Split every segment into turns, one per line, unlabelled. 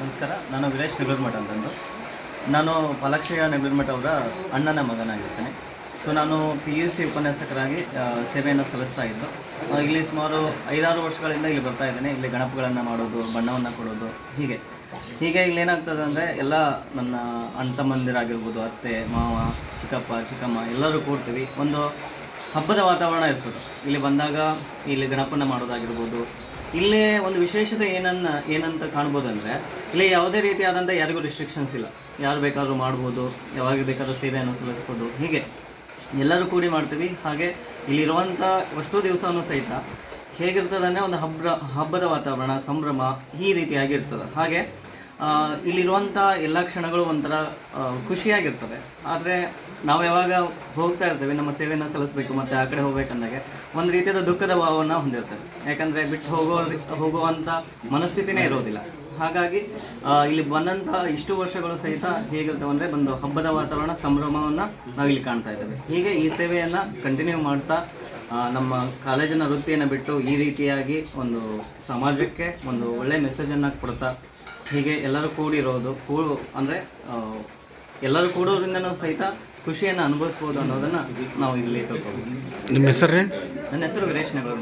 ನಮಸ್ಕಾರ, ನಾನು ವಿರೇಶ್ ನೆಗಳೂರ್ಮಠ ಅಂತಂದು. ನಾನು ಫಲಕ್ಷಯ ನೆಗಳೂರ್ಮಠ ಅವರ ಅಣ್ಣನ ಮಗನಾಗಿರ್ತೇನೆ. ಸೊ ನಾನು ಪಿ ಯು ಸಿ ಉಪನ್ಯಾಸಕರಾಗಿ ಸೇವೆಯನ್ನು ಸಲ್ಲಿಸ್ತಾ ಇದ್ದು ಇಲ್ಲಿ ಸುಮಾರು ಐದಾರು ವರ್ಷಗಳಿಂದ ಇಲ್ಲಿ ಬರ್ತಾ ಇದ್ದೇನೆ. ಇಲ್ಲಿ ಗಣಪಗಳನ್ನು ಮಾಡೋದು, ಬಣ್ಣವನ್ನು ಕೊಡೋದು, ಹೀಗೆ. ಹೀಗೆ ಇಲ್ಲಿ ಏನಾಗ್ತದೆ ಅಂದರೆ, ಎಲ್ಲ ನನ್ನ ಅಣ್ಣ ತಮ್ಮಂದಿರಾಗಿರ್ಬೋದು ಅತ್ತೆ, ಮಾವ, ಚಿಕ್ಕಪ್ಪ, ಚಿಕ್ಕಮ್ಮ, ಎಲ್ಲರೂ ಕೂಡ್ತೀವಿ. ಒಂದು ಹಬ್ಬದ ವಾತಾವರಣ ಇರ್ತದೆ. ಇಲ್ಲಿ ಬಂದಾಗ, ಇಲ್ಲಿ ಗಣಪನ ಮಾಡೋದಾಗಿರ್ಬೋದು ಇಲ್ಲಿ ಒಂದು ವಿಶೇಷತೆ ಏನನ್ನ ಏನಂತ ಕಾಣ್ಬೋದು ಅಂದರೆ ಇಲ್ಲಿ ಯಾವುದೇ ರೀತಿಯಾದಂಥ ಯಾರಿಗೂ ರಿಸ್ಟ್ರಿಕ್ಷನ್ಸ್ ಇಲ್ಲ. ಯಾರು ಬೇಕಾದ್ರೂ ಮಾಡ್ಬೋದು ಯಾವಾಗ ಬೇಕಾದರೂ ಸೀರೆಯನ್ನು ಸಲ್ಲಿಸ್ಬೋದು ಹೀಗೆ. ಎಲ್ಲರೂ ಕೂಡಿ ಮಾಡ್ತೀವಿ. ಹಾಗೆ ಇಲ್ಲಿರುವಂಥ ಅಷ್ಟು ದಿವಸವೂ ಸಹಿತ ಹೇಗಿರ್ತದೆ ಅಂದರೆ ಒಂದು ಹಬ್ಬ ಹಬ್ಬದ ವಾತಾವರಣ ಸಂಭ್ರಮ ಈ ರೀತಿಯಾಗಿರ್ತದೆ ಹಾಗೆ ಆ, ಇಲ್ಲಿರುವಂಥ ಎಲ್ಲ ಕ್ಷಣಗಳು ಒಂಥರ ಖುಷಿಯಾಗಿರ್ತವೆ. ಆದರೆ ನಾವು ಯಾವಾಗ ಹೋಗ್ತಾ ಇರ್ತೇವೆ, ನಮ್ಮ ಸೇವೆಯನ್ನು ಸಲ್ಲಿಸಬೇಕು ಮತ್ತು ಆ ಕಡೆ ಹೋಗ್ಬೇಕಂದಾಗ ಒಂದು ರೀತಿಯಾದ ದುಃಖದ ಭಾವವನ್ನು ಹೊಂದಿರ್ತೇವೆ. ಯಾಕಂದರೆ ಬಿಟ್ಟು ಹೋಗೋ ಹೋಗುವಂಥ ಮನಸ್ಥಿತಿನೇ ಇರೋದಿಲ್ಲ. ಹಾಗಾಗಿ ಇಲ್ಲಿ ಬಂದಂಥ ಇಷ್ಟು ವರ್ಷಗಳು ಸಹಿತ ಹೇಗಿರ್ತವೆ ಅಂದರೆ ಒಂದು ಹಬ್ಬದ ವಾತಾವರಣ ಸಂಭ್ರಮವನ್ನು ನಾವಿಲ್ಲಿ ಕಾಣ್ತಾ ಇದ್ದೇವೆ. ಹೀಗೆ ಈ ಸೇವೆಯನ್ನು ಕಂಟಿನ್ಯೂ ಮಾಡ್ತಾ ನಮ್ಮ ಕಾಲೇಜಿನ ವೃತ್ತಿಯನ್ನು ಬಿಟ್ಟು ಈ ರೀತಿಯಾಗಿ ಒಂದು ಸಮಾಜಕ್ಕೆ ಒಂದು ಒಳ್ಳೆ ಮೆಸೇಜನ್ನು ಕೊಡ್ತಾ ಹೀಗೆ ಎಲ್ಲರೂ ಕೂಡಿರೋದು ಕೂಡು ಅಂದರೆ ಎಲ್ಲರೂ ಕೂಡೋದ್ರಿಂದನೂ ಸಹಿತ ಖುಷಿಯನ್ನು ಅನುಭವಿಸ್ಬೋದು ಅನ್ನೋದನ್ನು ನಾವು ಇಲ್ಲಿ ತಿಳ್ಕೊಬೋದು
ನಿಮ್ಮ ಹೆಸರು ರೀ?
ನನ್ನ ಹೆಸರು ವೀರೇಶ್ ನಗರ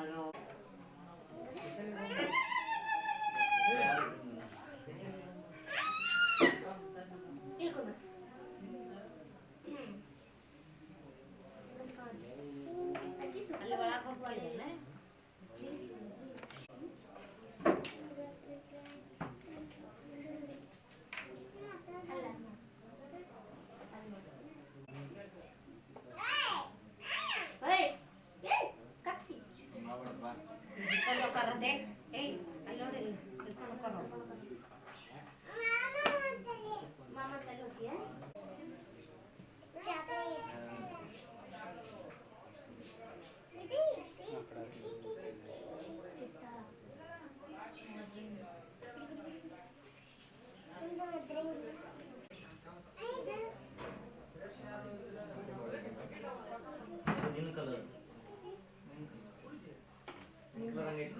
I don't know ನಿನ್ನ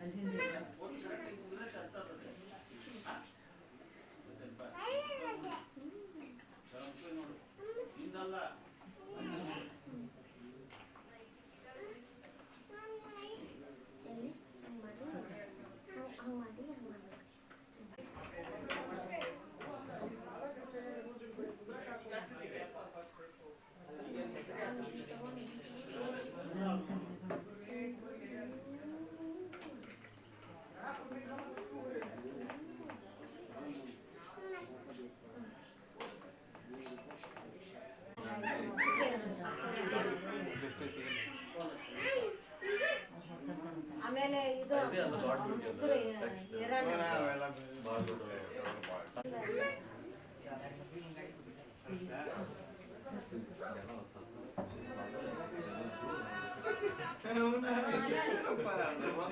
ಎಲ್ಲಿದ್ರಿ ಅದು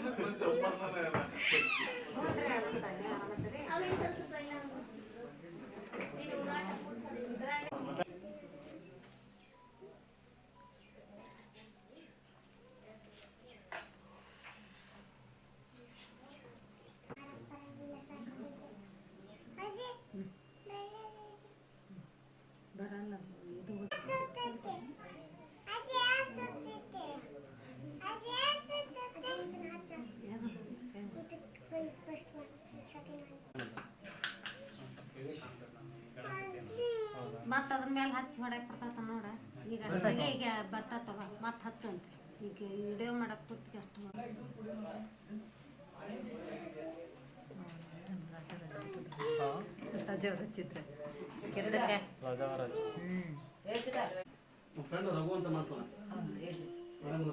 ಅವೇನ್ ಸ್ವಲ್ಪ ಸ್ವಲ್ಪ ಎಲ್ಲ ನೀನು
ಮತ್ತೆ ಅದ್ರ ಮೇಲೆ ಹಚ್ಚಿ ಹೊಡಕ್ ಬರ್ತೈತ ನೋಡ. ಈಗ ಅಷ್ಟಿಗೆ ಈಗ ಬರ್ತಾ ತಗೋ ಮತ್ತೆ ಹಚ್ಚು ಅಂತ ಈಗ ವಿಡಿಯೋ ಮಾಡಕ್ ಕೂತ್ಗೆ ಅಷ್ಟು
ರಾಜವರ ಕಿರಡಕ್ಕೆ
ಫ್ರೆಂಡ್ ರಘು ಅಂತ ಮಾಡ್ತಾನೆ.
ನಮ್ಮ.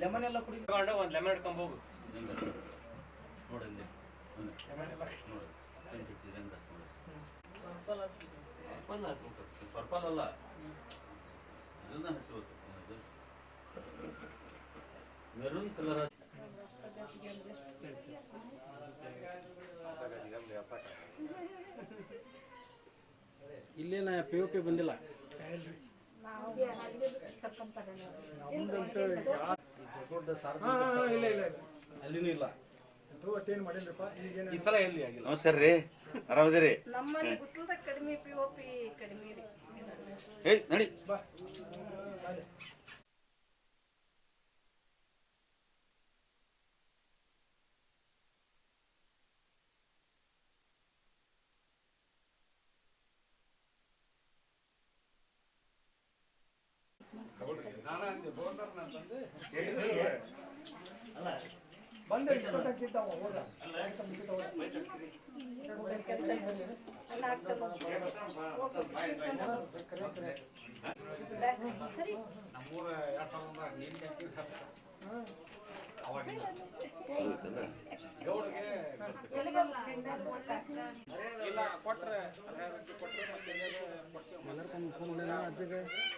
ಲೆಮನ್ ಎಲ್ಲ ಕುಡಿ ಒಂದು ಲೆಮನ್ ಹಿಡ್ಕೊಂಡ್ ಹೋಗು.
ಪರ್ಪಲ್ ಅಲ್ಲ ಇದನ್ನ ಹಚ್ಚಬೇಕು ಮೆರೂನ್ ಕಲರ್
ಇಲ್ಲೇನ ಪಿ ಯು ಪಿ ಬಂದಿಲ್ಲ ಅಲ್ಲಿನೂ ಇಲ್ಲ. ಈ ಸಲ ಎಲ್ಲಿ ಆಗಿಲ್ಲ?
ನಮಸ್ಕಾರ ರೀ. ಆರಾಮದಿರಿ?
ನಮ್ಮಲ್ಲಿ ಗುತ್ತಲ್ದಾಗ ಕಡಿಮೆ ಪಿ ಒ ಪಿ ಕಡಿಮೆ ರೀ.
ಏಯ್ ನಡಿ.
ಇಲ್ಲ ಕೊಟ್ರೆ ಕೊಟ್ರೆ ಮತ್ತೆ ಎಲ್ಲರಿಗೊಂದು ಫೋನ್ ಮಾಡಿಲ್ಲ ಅಜ್ಜಿಗೆ ಈಗ